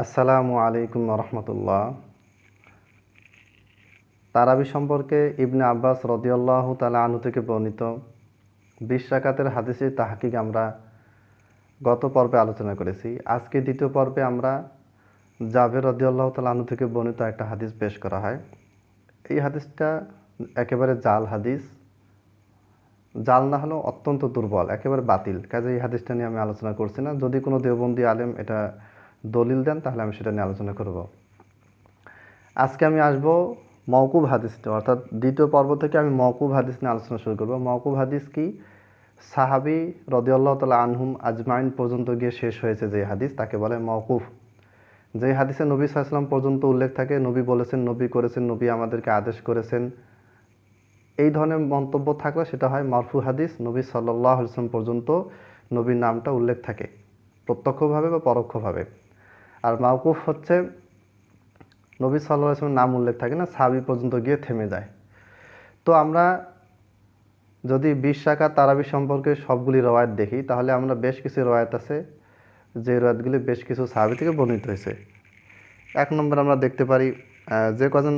আসসালামু আলাইকুম রহমতুল্লাহ তারাবি সম্পর্কে ইবনে আব্বাস রদিয়াল্লাহ তালা আনু থেকে বর্ণিত বিশ রাকাতের হাদিসে তাহাকিক আমরা গত পর্বে আলোচনা করেছি। আজকে দ্বিতীয় পর্বে আমরা জাভের রদিয়াল্লাহ তালা আনু থেকে বর্ণিত একটা হাদিস পেশ করা হয়। এই হাদিসটা একেবারে জাল হাদিস। জাল না হলেও অত্যন্ত দুর্বল, একেবারে বাতিল। কাজে এই হাদিসটা নিয়ে আমি আলোচনা করছি না। যদি কোনো দেওবন্দি আলেম এটা দলিল দেন, তাহলে আমি সেটা নিয়ে আলোচনা করব। আজকে আমি আসব মওকুব হাদিস অর্থাৎ দ্বিতীয় পর্ব থেকে আমি মওকুব হাদিস নিয়ে আলোচনা শুরু করব। মওকুব হাদিস কি? সাহাবি রদিয়াল্লাহ তালা আনহুম আজমাইন পর্যন্ত গিয়ে শেষ হয়েছে যে হাদিস, তাকে বলে মওকুফ। যে হাদিসে নবী সাল্লাম পর্যন্ত উল্লেখ থাকে, নবী বলেছেন, নবী করেছেন, নবী আমাদেরকে আদেশ করেছেন। এই ধরনের মন্তব্য থাকলে সেটা হয় মারফু হাদিস, নবী সাল্লাহ ইসলাম পর্যন্ত নবীর নামটা উল্লেখ থাকে, প্রত্যক্ষভাবে বা পরোক্ষভাবে। আর মাউকুফ হচ্ছে নবী সাল্লাহ ইসলামের নাম উল্লেখ থাকে না সাবি পর্যন্ত গিয়ে থেমে যায়। তো আমরা যদি বিশ শাখা তারাবি সম্পর্কে সবগুলি রওয়ায়ত দেখি, তাহলে আমরা বেশ কিছু রওয়ায়ত আছে, যে রওয়ায়তগুলি বেশ কিছু সাহাবি থেকে বর্ণিত হয়েছে। এক নম্বর আমরা দেখতে পারি যে কজন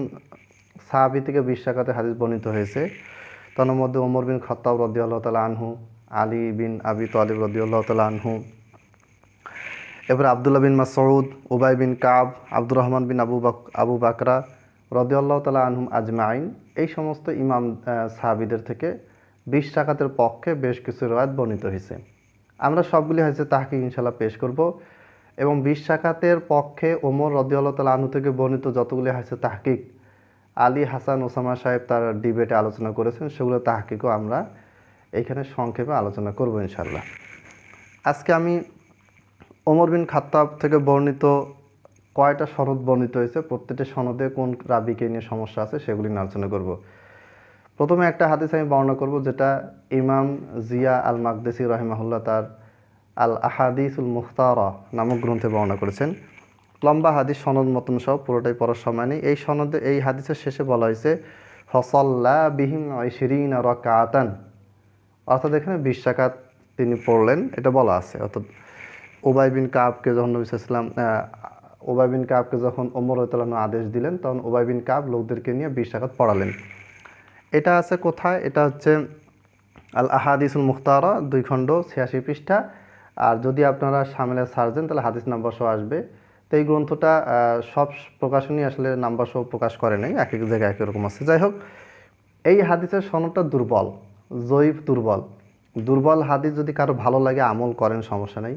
সাহাবি থেকে বিশ শাখাতে হাদিস বর্ণিত হয়েছে, তার মধ্যে ওমর বিন খত্তাব রদিয়াল্লাহ তালা আনহু, আলী বিন আবি তালিব রদিয়াল্লাহ তালা আনহু এবার আবদুল্লাহ বিন মাসউদ, উবাই বিন কাব, আব্দুর রহমান বিন আবু বাক, আবু বাকরা রদিয়াল্লাহ তালা আনহুম আজমাইন। এই সমস্ত ইমাম সাহাবিদের থেকে বিশ টাকাতের পক্ষে বেশ কিছু রয়াত বর্ণিত হয়েছে। আমরা সবগুলি হয়েছে তাহাকে ইনশাল্লাহ পেশ করব এবং বিশ টাকাতের পক্ষে ওমর রদিয়াল্লাহ তালা আনহু থেকে বর্ণিত যতগুলি হয়েছে তাহকিক, আলী হাসান ওসামা সাহেব তার ডিবেটে আলোচনা করেছেন, সেগুলো তাহকিকও আমরা এইখানে সংক্ষেপে আলোচনা করব ইনশাল্লাহ আজকে আমি ওমর বিন খাত্তাব থেকে বর্ণিত কয়টা সনদ বর্ণিত হয়েছে? প্রত্যেকটা সনদে কোন রাবিকে নিয়ে সমস্যা আছে সেগুলি নিয়ে আলোচনা করব। প্রথমে একটা হাদিস আমি বর্ণনা করব যেটা ইমাম জিয়া আল মাকদেসি রহিমাহুল্লাহ তার আল আহাদিসুল মুখতারা নামক গ্রন্থে বর্ণনা করেছেন। লম্বা হাদিস সনদ মতন সব, পুরোটাই পড়ার সময় নেই। এই সনদে, এই হাদিসের শেষে বলা হয়েছে হসল্লা বিহিম ঐশিরিন রকাতান। অর্থাৎ এখানে বিশ তিনি পড়লেন, এটা বলা আছে। অর্থাৎ ওবাই বিন কাবকে যখন নবী সাল্লাম ওবাই বিন কাবকে যখন ওমর তালানো আদেশ দিলেন, তখন ওবাই বিন কাব লোকদেরকে নিয়ে বিশ রাকাত পড়ালেন। এটা আছে কোথায়? এটা হচ্ছে আল আহাদিসুল মুখতারা, দুই খণ্ড ছিয়াশি পৃষ্ঠা। আর যদি আপনারা সামিলে সার্জেন তাহলে হাদিস নাম্বার সহ আসবে। তো এই গ্রন্থটা সব প্রকাশনই আসলে নাম্বার সহ প্রকাশ করে নাই, এক এক জায়গায় এক রকম আছে। যাই হোক, এই হাদিসের সনদটা দুর্বল, জয়ীফ দুর্বল। দুর্বল হাদিস যদি কারও ভালো লাগে, আমল করেন, সমস্যা নেই।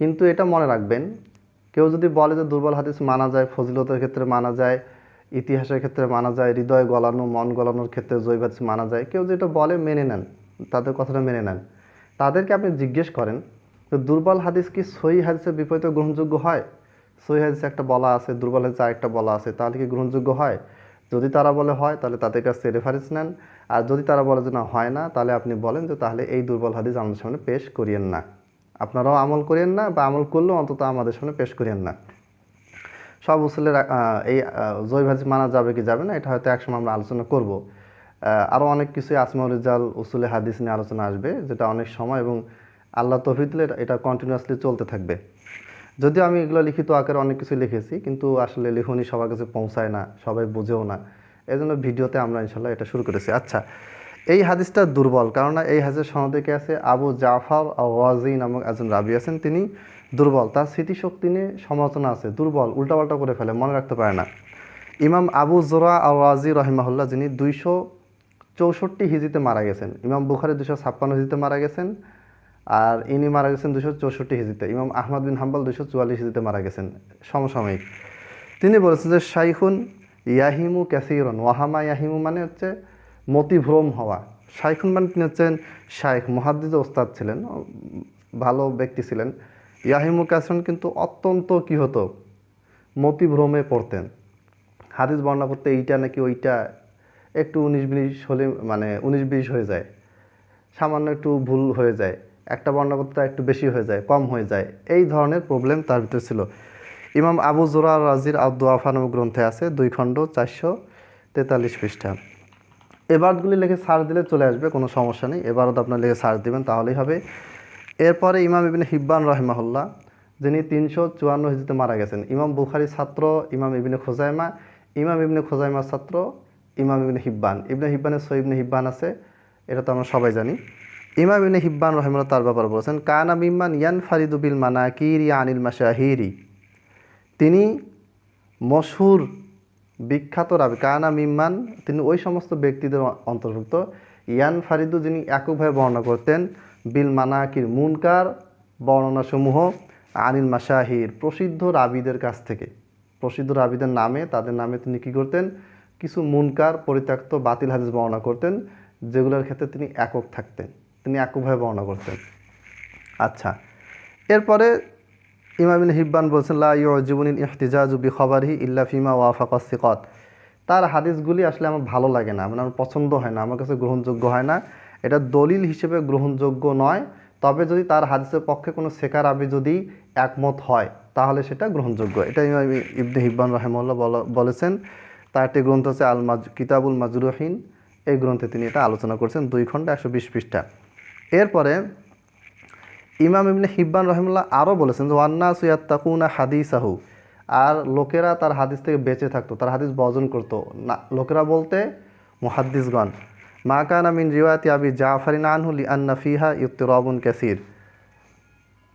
কিন্তু এটা মনে রাখবেন, কেউ যদি বলে যে দুর্বল হাদিস মানা যায়, ফজিলতের ক্ষেত্রে মানা যায়, ইতিহাসের ক্ষেত্রে মানা যায়, হৃদয় গলানো, মন গলানোর ক্ষেত্রে জৈব হাদিস মানা যায়, কেউ যেটা বলে মেনে নেন, তাদের কথাটা মেনে নেন, তাদেরকে আপনি জিজ্ঞেস করেন যে দুর্বল হাদিস কি সই হাদিসের বিপরীতে গ্রহণযোগ্য হয়? সই হাদিসে একটা বলা আছে, দুর্বল হাদিসে আরেকটা বলা আছে, তাহলে কি গ্রহণযোগ্য হয়? যদি তারা বলে হয়, তাহলে তাদের কাছে রেফারেন্স নেন, আর যদি তারা বলে যে না, হয় না, তাহলে আপনি বলেন যে তাহলে এই দুর্বল হাদিস আমাদের সামনে পেশ করিয়েন না। আপনারাও আমল করেন না বা আমল করলেও অন্তত আমাদের সামনে পেশ করেন না। সব উসুলের এই জয় ভাজি মানা যাবে কি যাবে না, এটা হয়তো একসময় আমরা আলোচনা করব। আরও অনেক কিছুই আসমাউল রিজাল উসুলে হাদিস নিয়ে আলোচনা আসবে, যেটা অনেক সময় এবং আল্লাহ তফিক দিলে এটা- কন্টিনিউয়াসলি চলতে থাকবে। যদিও আমি এগুলো লিখিত আকারে অনেক কিছু লিখেছি, কিন্তু আসলে লেখনি সবার কাছে পৌঁছায় না, সবাই বুঝেও না। এই জন্য ভিডিওতে আমরা ইনশাল্লাহ এটা শুরু করেছি। আচ্ছা এই হাদিসটা দুর্বল কারণ এই হাদিসের সনদে কে আছে? আবু জাফর ওয়াজি নামক একজন রাবি আছেন, তিনি দুর্বল, তার স্মৃতিশক্তি নিয়ে সমালোচনা আছে, দুর্বল, উল্টাপাল্টা করে ফেলে, মনে রাখতে পারে না। ইমাম আবু জোরা আল রাজি রহিমাহুল্লাহ, যিনি দুইশো চৌষট্টি হিজিতে মারা গেছেন, ইমাম বুখারি দুশো ছাপ্পান্ন হিজিতে মারা গেছেন, আর ইনি মারা গেছেন দুশো চৌষট্টি হিজিতে ইমাম আহমদ বিন হাম্বাল দুশো চুয়াল্লিশ হিজিতে মারা গেছেন, সমসাময়িক। তিনি বলেছেন যে, শাইখুন ইয়াহিমু ক্যাসিরন ওয়াহামা ইয়াহিমু মানে হচ্ছে মতিভ্রম হওয়া। শাইখুন মানে তিনি হচ্ছেন শাইখ মহাদ্দিদ ওস্তাদ ছিলেন, ভালো ব্যক্তি ছিলেন। ইয়াহিমু ক্যাসিরন কিন্তু অত্যন্ত কী হতো, মতিভ্রমে পড়তেন। হাদিস বর্ণনা করতে এইটা নাকি ওইটা একটু উনিশ বিশ হলে মানে উনিশ বিশ হয়ে যায়। সামান্য একটু ভুল হয়ে যায়। একটা বর্ণনা করতে একটু বেশি হয়ে যায়, কম হয়ে যায়। এই ধরনের প্রবলেম তার ভিতরে ছিল। ইমাম আবু জোরা রাজির আব্দু আফা নামক গ্রন্থে আছে, দুই খণ্ড চারশো তেতাল্লিশ পৃষ্ঠা। এবারগুলি লিখে সার্চ দিলে চলে আসবে, কোনো সমস্যা নেই। এবারও আপনার লিখে সার্চ দিবেন, তাহলেই হবে। এরপরে ইমাম ইবিন হিব্বান রহিমাহুল্লাহ, যিনি তিনশো চুয়ান্ন হিজড়িতে মারা গেছেন। ইমাম বুখারির ছাত্র, ইমাম ইবনে খোজাইমা, ইমাম ইবনে খোজাইমার ছাত্র, ইমাম ইবনে হিব্বান। ইবনে হিব্বানের সই ইবনে হিব্বান আছে, এটা তো আমরা সবাই জানি। ইমাম ইবনে হিব্বান রহিমুল্লাহ তার ব্যাপারে বলেছেন, কানা মিম্মান ইয়ান ফারিদু বিল মানাকিরি আনিল মাশাহিরি। তিনি মশহুর বিখ্যাত রাবি কানা মিম্মান, তিনি ওই সমস্ত ব্যক্তিদের অন্তর্ভুক্ত। ইয়ান ফারিদু যিনি এককভাবে বর্ণনা করতেন, বিল মানাকির মুনকার বর্ণনাসমূহ আনিল মাসাহির প্রসিদ্ধ রাবিদের কাছ থেকে। প্রসিদ্ধ রাবিদের নামে, তাদের নামে তিনি কী করতেন? কিছু মুনকার পরিত্যক্ত বাতিল হাদিস বর্ণনা করতেন, যেগুলোর ক্ষেত্রে তিনি একক থাকতেন। তিনি এককভাবে বর্ণনা করতেন। আচ্ছা এরপরে ইমাম ইবনে হিব্বান বলছেন, লা ইউজিবুনিল ইহতিজাজু বি খবরহি ইল্লা ফিমা ওয়াফাকা সিকাত। তার হাদিসগুলি আসলে আমার ভালো লাগে না মানে আমার পছন্দ হয় না, আমার কাছে গ্রহণযোগ্য হয় না। এটা দলিল হিসেবে গ্রহণযোগ্য নয়, তবে যদি তার হাদিসের পক্ষে কোনো শেখার আবি যদি একমত হয়, তাহলে সেটা গ্রহণযোগ্য। এটা ইমাম ইবনে হিব্বান রহেমুল্লাহ বলেছেন, তার একটি গ্রন্থ আছে আল মাজ কিতাবুল মাজরুহিন। এই গ্রন্থে তিনি এটা আলোচনা করেছেন, দুই খণ্ড একশো বিশ পৃষ্ঠা। এরপরে ইমাম ইবনে হিব্বান রহিমুল্লাহ আরও বলেছেন যে ওয়ান্না সুয়াত্তাকুনা হাদিসাহু। আর লোকেরা তার হাদিস থেকে বেঁচে থাকতো, তার হাদিস বর্জন করতো। না, লোকেরা বলতে মুহাদ্দিসগণ। মা কানা মিন রিওয়াতি আবি জাফরিন আনহু লি আন্না ফিহা ইউত্তিরাবুন কাসির।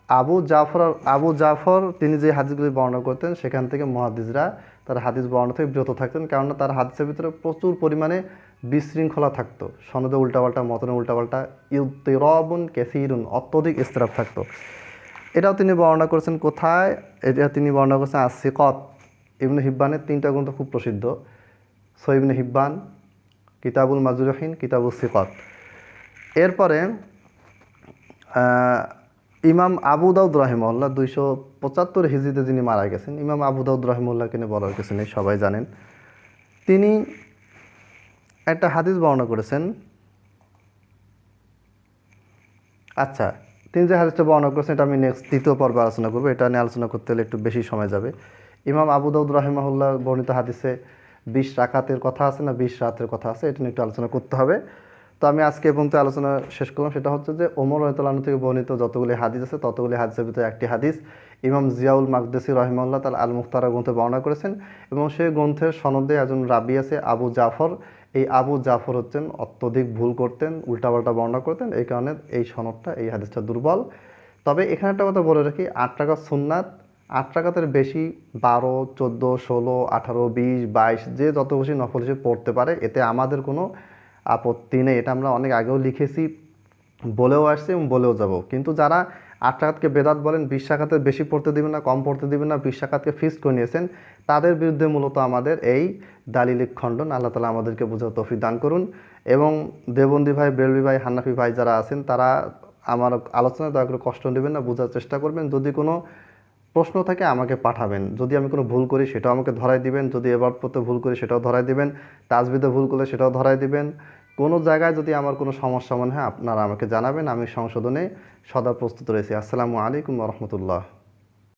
আবু জাফর আবু জাফর তিনি যে হাদিসগুলি বর্ণনা করতেন, সেখান থেকে মহাদিসরা তার হাদিস বর্ণনা থেকে বিরত থাকতেন। কেননা তার হাদিসের ভিতরে প্রচুর পরিমাণে বিশৃঙ্খলা থাকতো। সনদে উল্টাপাল্টা, মতনে উল্টাপাল্টা, ইউতিরবুন কেসিরুন, অত্যধিক ইস্তেরাব থাকতো। এটাও তিনি বর্ণনা করেছেন কোথায়? এটা তিনি বর্ণনা করেছেন আসিকত ইবনে হিব্বানের তিনটা গ্রন্থ খুব প্রসিদ্ধ। সৈবনে হিব্বান, কিতাবুল মাজুরহিন কিতাবুল সিকত। এরপরে ইমাম আবু দাউদ রহিমউল্লাহ দুইশো পঁচাত্তর হিজিতে যিনি মারা গেছেন, ইমাম আবু দাউদ রহিমউল্লাহকে নিয়ে বলার কিছু নেই, সবাই জানেন। তিনি একটা হাদিস বর্ণনা করেছেন। আচ্ছা তিনি যে হাদিসটা বর্ণনা করেছেন, এটা আমি নেক্সট তৃতীয় পর্বে আলোচনা করব। এটা নিয়ে আলোচনা করতে হলে একটু বেশি সময় যাবে। ইমাম আবু দাউদ রাহিমাহুল্লাহ বর্ণিত হাদিসে বিশ রাকাতের কথা আছে না বিশ রাতের কথা আছে, এটা নিয়ে একটু আলোচনা করতে হবে। তো আমি আজকে এবং তো আলোচনা শেষ করলাম। সেটা হচ্ছে যে ওমর রহতালানু থেকে বর্ণিত যতগুলি হাদিস আছে, ততগুলি হাদিসের ভিতরে একটি হাদিস। ইমাম জিয়াউল মাকদেসি রহিমাল্লাহ তার আল মুখতারা গ্রন্থে বর্ণনা করেছেন এবং সেই গ্রন্থের সনদে একজন রাবি আছে, আবু জাফর। এই আবু জাফর হচ্ছেন অত্যধিক ভুল করতেন, উল্টাপাল্টা বর্ণনা করতেন, এই কারণে এই সনদটা, এই হাদিসটা দুর্বল। তবে এখানে একটা কথা বলে রাখি, আট টাকা সুন্নাত, আট টাকাতের বেশি বারো, চোদ্দ, ষোলো, আঠারো, বিশ, বাইশ, যে যত বেশি নফল হিসেবে পড়তে পারে, এতে আমাদের কোনো আপত্তি নেই। এটা আমরা অনেক আগেও লিখেছি, বলেও আসছি এবং বলেও যাব। কিন্তু যারা আট বেদাত বলেন, বিশ বেশি পড়তে দিবেন না, কম পড়তে দিবেন না, বিশ টাকাতকে ফিক্সড করে নিয়েছেন। তাদের বিরুদ্ধে মূলত আমাদের এই দালিলিক খণ্ডন আল্লাহ তালা আমাদেরকে বোঝার তফি দান করুন। এবং দেবন্দি ভাই, বেলবি ভাই, হান্নাফি ভাই যারা আছেন, তারা আমার আলোচনায় দয়া করে কষ্ট নেবেন না, বোঝার চেষ্টা করবেন। যদি কোনো প্রশ্ন থাকে আমাকে পাঠাবেন। যদি আমি কোনো ভুল করি, সেটাও আমাকে ধরাই দিবেন। যদি এবার পড়তে ভুল করি, সেটাও ধরাই দিবেন। তাজবিদে ভুল করলে সেটাও ধরাই দিবেন। কোনো জায়গায় যদি আমার কোনো সমস্যা মনে হয়, আপনারা আমাকে জানাবেন, আমি সংশোধনে সদা প্রস্তুত রয়েছি। আসসালামু আলাইকুম রহমতুল্লাহ।